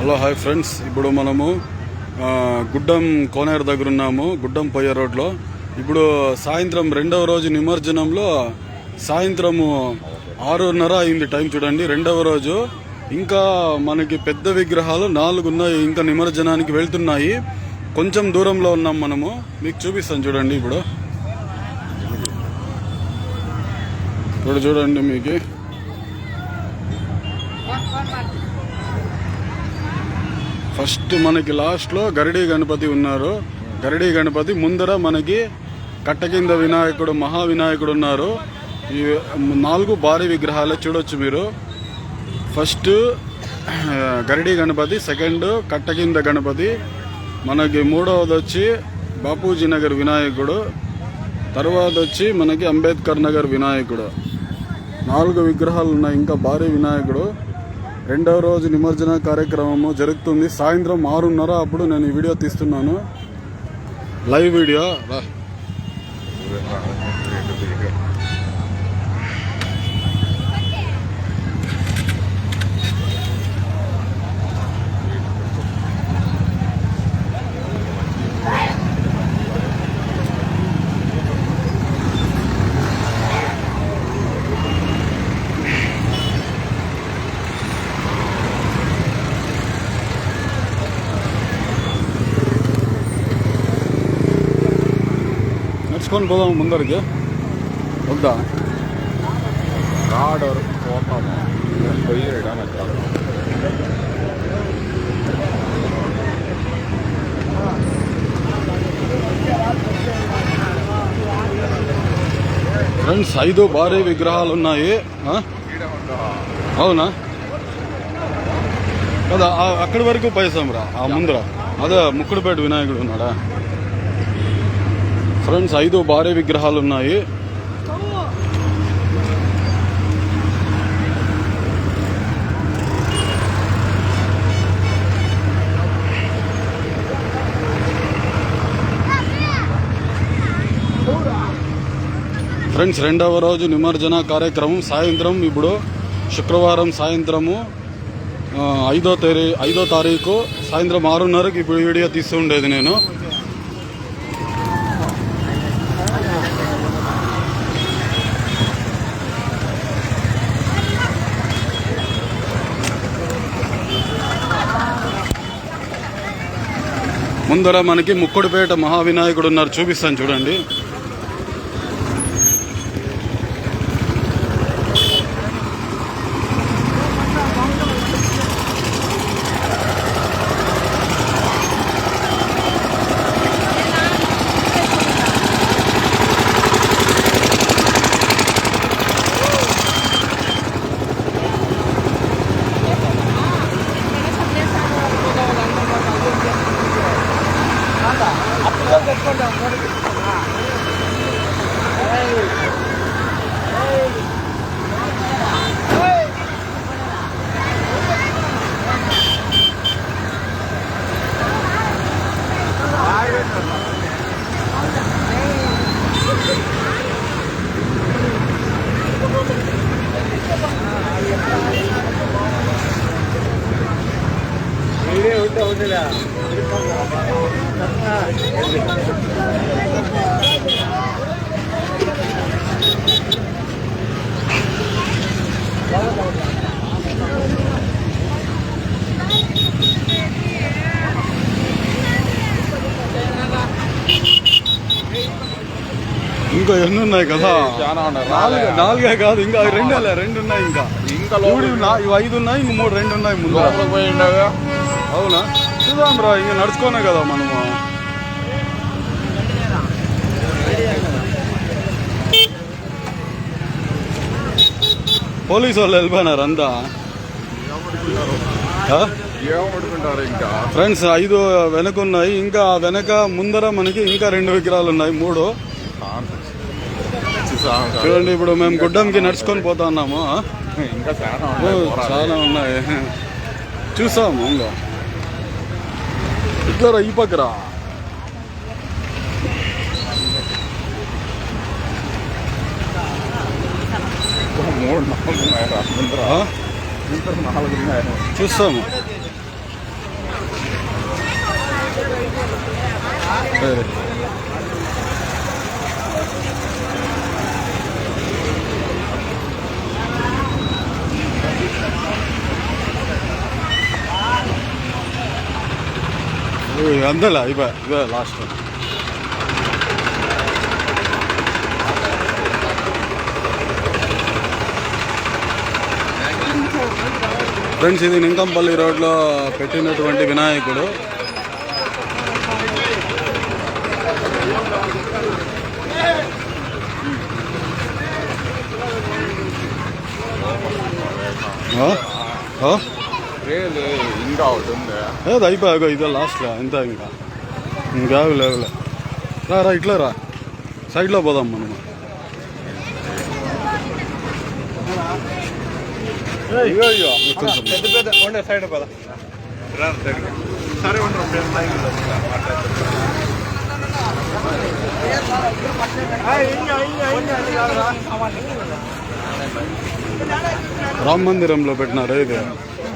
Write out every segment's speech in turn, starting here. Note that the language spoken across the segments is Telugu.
Hello hi friends. ఇప్పుడు మనము గుడ్డం కోనేరు దగ్గర ఉన్నాము గుడ్డం పొయ్య రోడ్లో. ఇప్పుడు సాయంత్రం రెండవ రోజు నిమజ్జనంలో సాయంత్రము ఆరున్నర అయింది టైం చూడండి. రెండవ రోజు ఇంకా మనకి పెద్ద విగ్రహాలు నాలుగు ఉన్నాయి ఇంకా నిమజ్జనానికి వెళ్తున్నాయి. కొంచెం దూరంలో ఉన్నాం మనము. మీకు చూపిస్తాను చూడండి ఇప్పుడు. ఇప్పుడు చూడండి మీకు. ఫస్ట్ మనకి లాస్ట్లో గరిడీ గణపతి ఉన్నారు. గరిడీ గణపతి ముందర మనకి కట్ట కింద వినాయకుడు మహా వినాయకుడు ఉన్నారు. ఈ నాలుగు భారీ విగ్రహాలు చూడొచ్చు మీరు. ఫస్ట్ గరిడీ గణపతి సెకండ్ కట్ట కింద గణపతి. మనకి మూడవది వచ్చి బాపూజీ నగర్ వినాయకుడు. తర్వాత వచ్చి మనకి అంబేద్కర్ నగర్ వినాయకుడు. నాలుగు విగ్రహాలు ఉన్నాయి ఇంకా భారీ వినాయకుడు. రెండవ రోజు నిమజ్జన కార్యక్రమము జరుగుతుంది. సాయంత్రం ఆరున్నర అప్పుడు నేను ఈ వీడియో తీస్తున్నాను. Live video. నడుచుకొని పోదాం ముందరికి. వద్దా? రిటర్న్ వచ్చాము ఫ్రెండ్స్ ఐదు భారీ విగ్రహాలు ఉన్నాయి? అవునా? కదా అక్కడి వరకు పైసాం రా ఆ ముందర. అదే ముక్కుడుపేట వినాయకుడు ఉన్నాడా? ఫ్రెండ్స్ ఐదు భారీ విగ్రహాలు ఉన్నాయి ఫ్రెండ్స్ రెండవ రోజు నిమజ్జన కార్యక్రమం. సాయంత్రం ఇప్పుడు శుక్రవారం సాయంత్రము ఐదో తేదీ ఐదో తారీఖు సాయంత్రం ఆరున్నరకు ఇప్పుడు వీడియో తీస్తుండేది నేను. ముందర మనకి ముక్కుడుపేట మహావినాయకుడు ఉన్నారు. చూపిస్తాను చూడండి. ఇంకా ఎన్ని ఉన్నాయి కదా? చాలా ఉన్నాయి. నాలుగు నాలుగే కాదు ఇంకా రెండే రెండు ఉన్నాయి ఇంకా. ఇంకా ఇప్పుడు ఇవి ఐదు ఉన్నాయి ఇంక మూడు రెండు ఉన్నాయి ముందు. అవునా? చూద్దాం రా ఇంక నడుచుకోనే కదా మనము. పోలీసు వాళ్ళు వెళ్ళిపోయినారు అంతా. ఇంకా? ఫ్రెండ్స్ ఐదు వెనక ఉన్నాయి ఇంకా వెనక ముందర మనకి ఇంకా రెండు విగ్రహాలు ఉన్నాయి మూడు. చూడండి ఇప్పుడు మేము గుడ్డంకి నడుచుకొని పోతా ఉన్నాము. ఇంకా చాలా ఉన్నాయి చూసాము ఇంకా ఇట్లా ఈ పక్కరా. మూడు నాలుగు నాలుగు చూస్తాము. Hey. అందలా ఇవ ఇవ లాస్ట్ ఫ్రెండ్స్ ఇది నింకంపల్లి రోడ్లో పెట్టినటువంటి వినాయకుడు ఆ? ఆ? లేదు ఇంకా ఒకటి ఉంది ఏది అయిపోయాగో ఇదే లాస్ట్లో ఇంత ఇంకా ఇంకా లేవులే రా రా ఇట్లా రా సైడ్లో పోదాం మనం. పెద్ద పెద్ద ఉండే సైడ్ పద సరే ఉండరు రామ్ మందిరంలో పెట్టినారు ఇది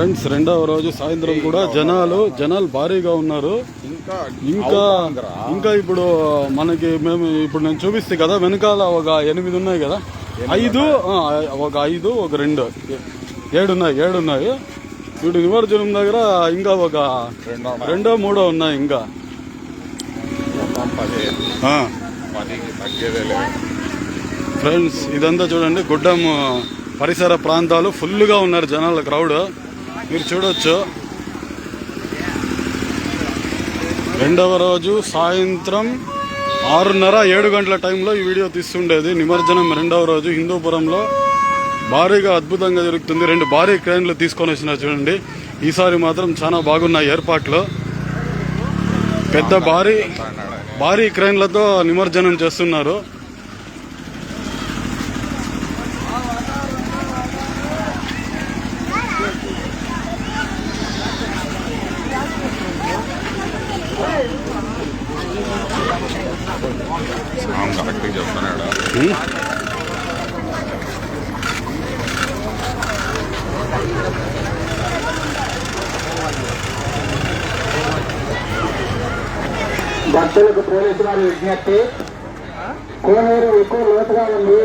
ఫ్రెండ్స్ రెండవ రోజు సాయంత్రం కూడా జనాలు జనాలు భారీగా ఉన్నారు. ఇంకా ఇంకా ఇంకా ఇప్పుడు మనకి మేము ఇప్పుడు నేను చూపిస్తే కదా వెనకాల ఒక ఎనిమిది ఉన్నాయి కదా. ఐదు ఆ, ఒక ఐదు ఒక రెండు. ఏడు ఉన్నాయి ఏడు ఉన్నాయి. ఇప్పుడు నిమజ్జనం దగ్గర ఇంకా ఒక రెండో మూడో ఉన్నాయి ఇంకా. ఫ్రెండ్స్ ఇదంతా చూడండి గుడ్డం పరిసర ప్రాంతాలు ఫుల్గా ఉన్నారు జనాల క్రౌడ్. మీరు చూడొచ్చు. రెండవ రోజు సాయంత్రం ఆరున్నర ఏడు గంటల టైంలో ఈ వీడియో తీస్తుండేది. నిమజ్జనం రెండవ రోజు హిందూపురంలో భారీగా అద్భుతంగా జరుగుతుంది. రెండు భారీ క్రేన్లు తీసుకొని వచ్చిన చూడండి. ఈసారి మాత్రం చాలా బాగున్నాయి ఏర్పాట్లు. పెద్ద భారీ భారీ క్రేన్లతో నిమజ్జనం చేస్తున్నారు. కరెక్ట్గా చెప్తున్నాడు? భక్తులకు పోలీసు వారి విజ్ఞప్తి. కోనేరు ఎక్కువ లోతుగా ఉంది.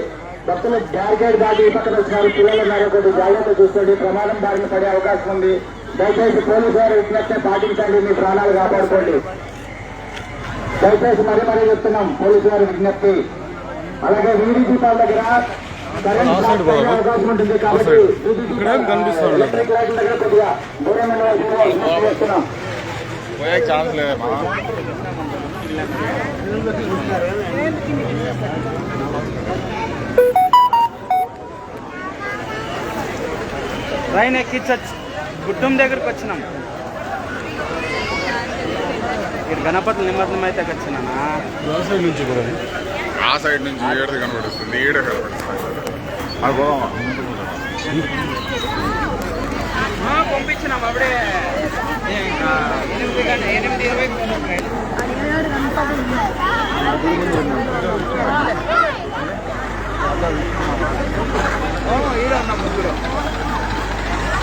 భక్తులు బ్యారికేడ్ దాటి ఈ పక్కన వచ్చినారు. పిల్లలు ఉన్నారు. కొద్ది జాగ్రత్త చూసుకోండి. ప్రమాదం బారిన పడే అవకాశం ఉంది. దయచేసి పోలీసు వారి విజ్ఞప్తి పాటించండి. మీ ప్రాణాలు కాపాడుకోండి. దయచేసి మరీ మరీ చెప్తున్నాం. పోలీసు వారి విజ్ఞప్తి. అలాగే వీధి దీపాల దగ్గర. అవకాశం ఉంటుంది కాబట్టి. ఎలక్ట్రిక్ లైట్ల దగ్గర కొద్దిగా దూరం ఉండవలసిందిగా విజ్ఞప్తి చేస్తున్నాం. పోయే ఛాన్స్ లేదమ్మా. ట్రైన్ ఎక్కించచ్చు గుడ్డం దగ్గరకు వచ్చినాం. ఇక్కడ గణపతి నిమజ్జనం అయితే వచ్చినానా సైడ్ నుంచి కూడా. ఆ సైడ్ నుంచి ఏడు కనబడుతుంది. ఏడు కనబడుతుంది. అది పోదామా పంపించినాం అప్పుడే ఇంకా ఎనిమిది గంట ఎనిమిది ఇరవై ట్రైన్ ఈడ ఉన్నాం ముగ్గురు.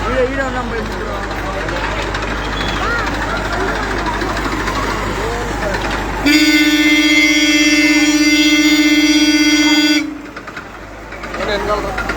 ఈడ ఈడ ఉన్నాం ముగ్గురు. ビんなるほど。